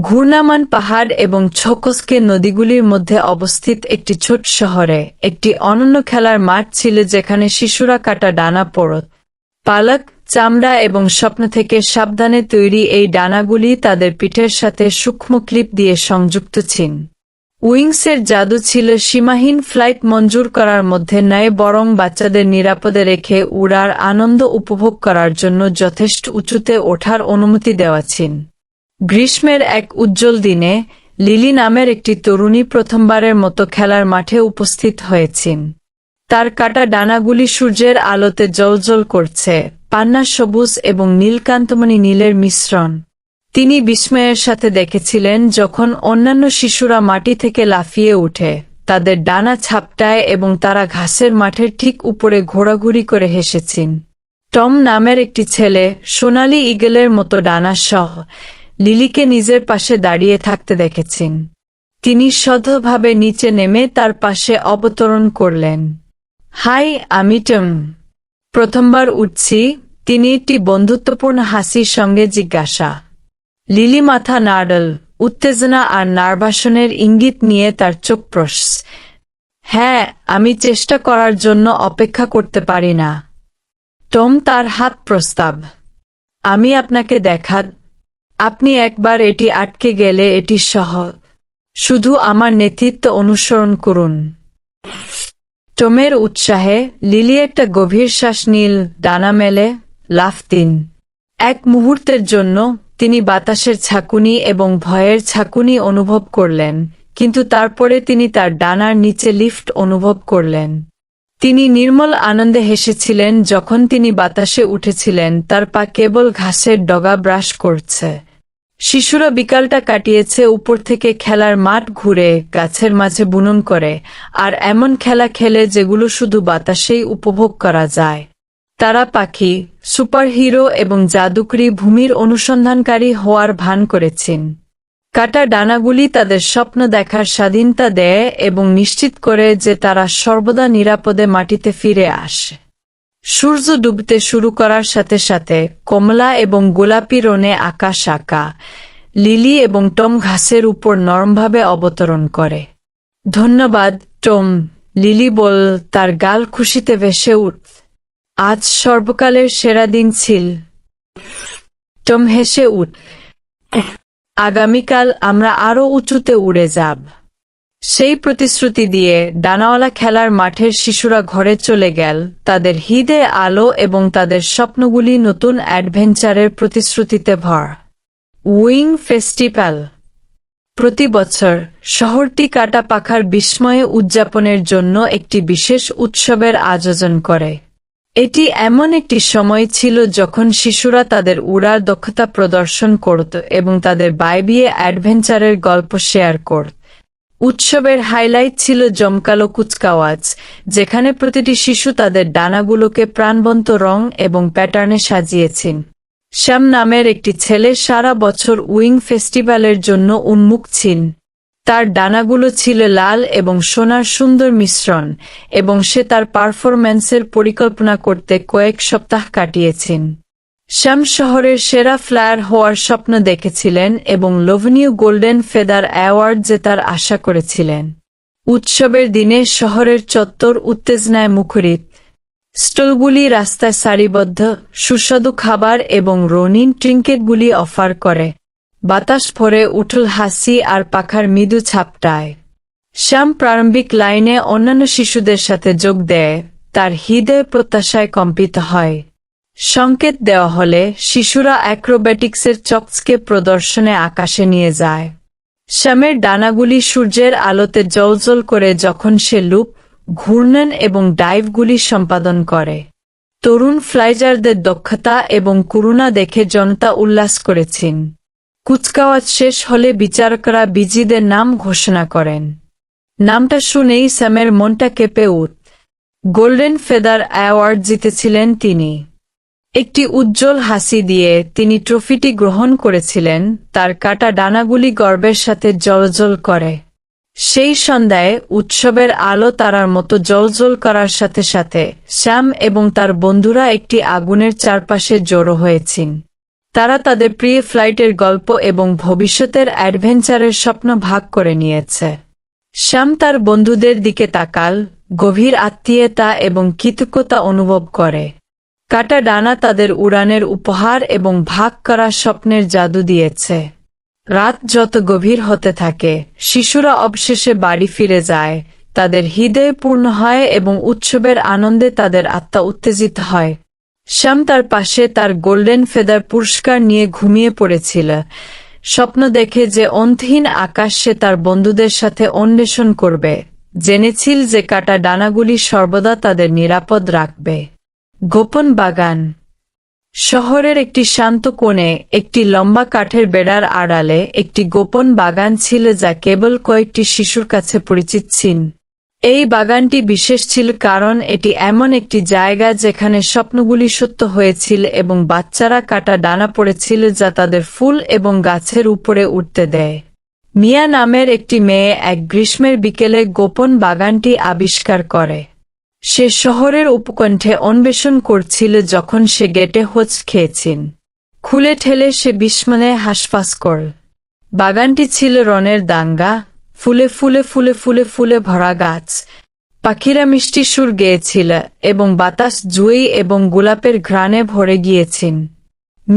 ঘূর্ণামান পাহাড় এবং ছকসকে নদীগুলির মধ্যে অবস্থিত একটি ছোট শহরে। একটি অনন্য খেলার মাঠ ছিল যেখানে শিশুরা কাটা ডানা পড়ত। পালক, চামড়া এবং স্বপ্ন থেকে সাবধানে তৈরি এই ডানাগুলি তাদের পিঠের সাথে সূক্ষ্ম ক্লিপ দিয়ে সংযুক্ত ছিল উইংসের জাদু ছিল সীমাহীন ফ্লাইট মঞ্জুর করার মধ্যে নয় বরং বাচ্চাদের নিরাপদে রেখে উড়ার আনন্দ উপভোগ করার জন্য যথেষ্ট উঁচুতে ওঠার অনুমতি দেওয়া ছিল গ্রীষ্মের এক উজ্জ্বল দিনে লিলি নামের একটি তরুণী প্রথমবারের মতো খেলার মাঠে উপস্থিত হয়েছেন। তার কাটা ডানাগুলি সূর্যের আলোতে জলজল করছে, পান্না সবুজ এবং নীলকান্তমণি নীলের মিশ্রণ। তিনি বিস্ময়ের সাথে দেখেছিলেন যখন অন্যান্য শিশুরা মাটি থেকে লাফিয়ে উঠে তাদের ডানা ছাপটায় এবং তারা ঘাসের মাঠের ঠিক উপরে ঘোরাঘুরি করে হেসেছেন। টম নামের একটি ছেলে সোনালি ইগলের মতো ডানা সহ লিলিকে নিজের পাশে দাঁড়িয়ে থাকতে দেখেছেন। তিনি সধভাবে নিচে নেমে তার পাশে অবতরণ করলেন। হাই, আমি টম। প্রথমবার উঠছি, তিনি একটি বন্ধুত্বপূর্ণ হাসির সঙ্গে জিজ্ঞাসা। লিলি মাথা নাড়ল, উত্তেজনা আর নার্ভাসনের ইঙ্গিত নিয়ে তার চোখ প্রস হ্যাঁ আমি চেষ্টা করার জন্য অপেক্ষা করতে পারি না। টম তার হাত প্রস্তাব। আমি আপনাকে দেখা আপনি একবার এটি আটকে গেলে এটি সহ। শুধু আমার নেতৃত্ব অনুসরণ করুন। টমের উৎসাহে লিলি একটা গভীর শ্বাস নীল, ডানা মেলে, লাফ দিন। এক মুহূর্তের জন্য তিনি বাতাসের ছাকুনি এবং ভয়ের ছাকুনি অনুভব করলেন, কিন্তু তারপরে তিনি তার ডানার নিচে লিফট অনুভব করলেন। তিনি নির্মল আনন্দে হেসেছিলেন, যখন তিনি বাতাসে উঠেছিলেন, তার পা কেবল ঘাসের ডগা ব্রাশ করছে। শিশুরা বিকালটা কাটিয়েছে উপর থেকে খেলার মাঠ ঘুরে, গাছের মাঝে বুনন করে, আর এমন খেলা খেলে যেগুলো শুধু বাতাসেই উপভোগ করা যায়। তারা পাখি, সুপারহিরো এবং জাদুকরি ভূমির অনুসন্ধানকারী হওয়ার ভান করেছেন। কাটা ডানাগুলি তাদের স্বপ্ন দেখার স্বাধীনতা দেয় এবং নিশ্চিত করে যে তারা সর্বদা নিরাপদে মাটিতে ফিরে আসে। সূর্য ডুবতে শুরু করার সাথে সাথে কমলা এবং গোলাপি রনে আকাশ আঁকা, লিলি এবং টম ঘাসের উপর নরমভাবে অবতরণ করে। ধন্যবাদ, টম। লিলি বল, তার গাল খুশিতে ভেসে উঠ। আজ সর্বকালের সেরা দিন ছিল। টম হেসে উঠ, আগামীকাল আমরা আরও উঁচুতে উড়ে যাব। সেই প্রতিশ্রুতি দিয়ে ডানাওয়ালা খেলার মাঠের শিশুরা ঘরে চলে গেল। তাদের হৃদে আলো এবং তাদের স্বপ্নগুলি নতুন অ্যাডভেঞ্চারের প্রতিশ্রুতিতে ভর। Wing festival. প্রতি বছর শহরটি কাটা পাখার বিস্ময়ে উদযাপনের জন্য একটি বিশেষ উৎসবের আয়োজন করে। এটি এমন একটি সময় ছিল যখন শিশুরা তাদের উড়ার দক্ষতা প্রদর্শন করত এবং তাদের বাইবিয়ে অ্যাডভেঞ্চারের গল্প শেয়ার করত। উৎসবের হাইলাইট ছিল জমকালো কুচকাওয়াজ যেখানে প্রতিটি শিশু তাদের ডানাগুলোকে প্রাণবন্ত রং এবং প্যাটার্নে সাজিয়েছেন। শ্যাম নামের একটি ছেলে সারা বছর উইং ফেস্টিভ্যালের জন্য উন্মুখ ছিল তার ডানাগুলো ছিল লাল এবং সোনার সুন্দর মিশ্রণ, এবং সে তার পারফরম্যান্সের পরিকল্পনা করতে কয়েক সপ্তাহ কাটিয়েছেন। শ্যাম শহরের সেরা ফ্লায়ার হওয়ার স্বপ্ন দেখেছিলেন এবং লোভনীয় গোল্ডেন ফেদার অ্যাওয়ার্ড জেতার আশা করেছিলেন। উৎসবের দিনে শহরের চত্বর উত্তেজনায় মুখরিত। স্টলগুলি রাস্তায় সারিবদ্ধ, সুস্বাদু খাবার এবং রঙিন ট্রিঙ্কেটগুলি অফার করে। বাতাস ভরে উঠল হাসি আর পাখার মৃদু ছাপটায়। শ্যাম প্রারম্ভিক লাইনে অন্যান্য শিশুদের সাথে যোগ দেয়, তার হৃদয় প্রত্যাশায় কম্পিত হয়। সংকেত দেওয়া হলে শিশুরা অ্যাক্রোব্যাটিক্সের চকসকে প্রদর্শনে আকাশে নিয়ে যায়। শ্যামের ডানাগুলি সূর্যের আলোতে জলজল করে যখন সে লুপ, ঘূর্ণন এবং ডাইভগুলি সম্পাদন করে। তরুণ ফ্লাইজারদের দক্ষতা এবং করুণা দেখে জনতা উল্লাস করেছেন। কুচকাওয়াজ শেষ হলে বিচারকরা বিজিদের নাম ঘোষণা করেন। নামটা শুনেই স্যামের মনটা কেঁপে উঠ। গোল্ডেন ফেদার অ্যাওয়ার্ড জিতেছিলেন তিনি। একটি উজ্জ্বল হাসি দিয়ে তিনি ট্রফিটি গ্রহণ করেছিলেন, তার কাটা ডানাগুলি গর্বের সাথে জলজল করে। সেই সন্ধ্যায় উৎসবের আলো তারার মতো জলজল করার সাথে সাথে শ্যাম এবং তার বন্ধুরা একটি আগুনের চারপাশে জড়ো হয়েছেন। তারা তাদের প্রিয় ফ্লাইটের গল্প এবং ভবিষ্যতের অ্যাডভেঞ্চারের স্বপ্ন ভাগ করে নিয়েছে। শ্যাম তার বন্ধুদের দিকে তাকাল, গভীর আত্মীয়তা এবং কৃতজ্ঞতা অনুভব করে। কাটা ডানা তাদের উড়ানের উপহার এবং ভাগ করা স্বপ্নের জাদু দিয়েছে। রাত যত গভীর হতে থাকে, শিশুরা অবশেষে বাড়ি ফিরে যায়, তাদের হৃদয় পূর্ণ হয় এবং উৎসবের আনন্দে তাদের আত্মা উত্তেজিত হয়। শ্যাম তার পাশে তার গোল্ডেন ফেদার পুরস্কার নিয়ে ঘুমিয়ে পড়েছিল। স্বপ্ন দেখে যে অন্তহীন আকাশ তার বন্ধুদের সাথে অন্বেষণ করবে, জেনেছিল যে কাটা ডানাগুলি সর্বদা তাদের নিরাপদ রাখবে। গোপন বাগান। শহরের একটি শান্ত কোণে একটি লম্বা কাঠের বেড়ার আড়ালে একটি গোপন বাগান ছিল যা কেবল কয়েকটি শিশুর কাছে পরিচিত ছিল। এই বাগানটি বিশেষ ছিল কারণ এটি এমন একটি জায়গা যেখানে স্বপ্নগুলি সত্য হয়েছিল এবং বাচ্চারা কাটা ডানা পড়েছিল যা তাদের ফুল এবং গাছের উপরে উঠতে দেয়। মিয়া নামের একটি মেয়ে এক গ্রীষ্মের বিকেলে গোপন বাগানটি আবিষ্কার করে। সে শহরের উপকণ্ঠে অন্বেষণ করছিল যখন সে গেটে হোচ খেয়েছেন খুলে ঠেলে সে বিস্মনে হাসফাস কর। বাগানটি ছিল রনের দাঙ্গা, ফুলে ফুলে ফুলে ফুলে ফুলে ভরা গাছ। পাখিরা মিষ্টি সুর গেয়েছিল এবং বাতাস জুঁই এবং গোলাপের ঘ্রাণে ভরে গিয়েছিল।